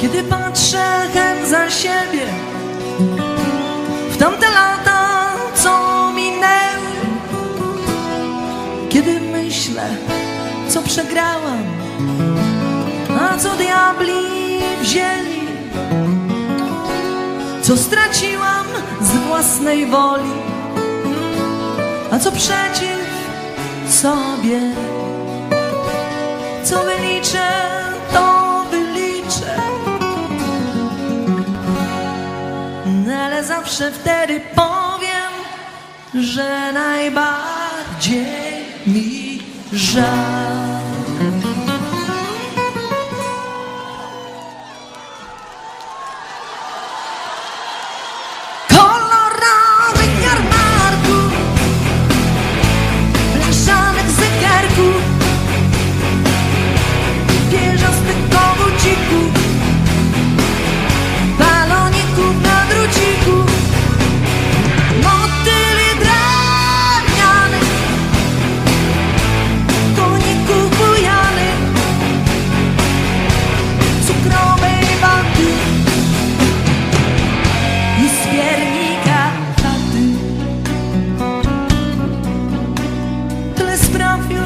Kiedy patrzę chem za siebie W tamte lata, co minęły Kiedy myślę, co przegrałam A co diabli wzięli Co straciłam z własnej woli A co przeciw sobie Co wyliczę zawsze wtedy powiem, że najbardziej mi żal.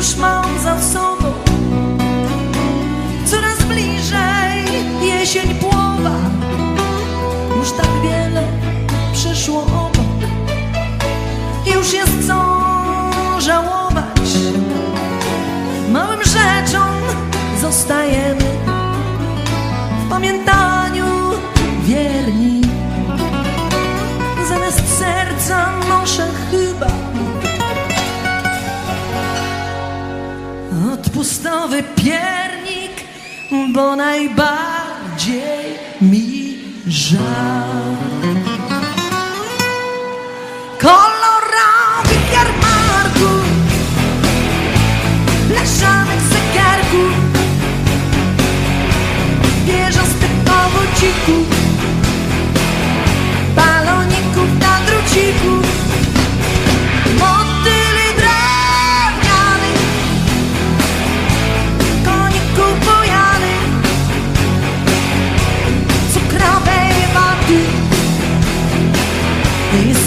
Już mam za sobą, coraz bliżej jesień płowa. Już tak wiele przeszło obok, już jest co żałować. Małym rzeczom zostajemy w pustowy piernik, bo najbardziej mi żal. Kol Please.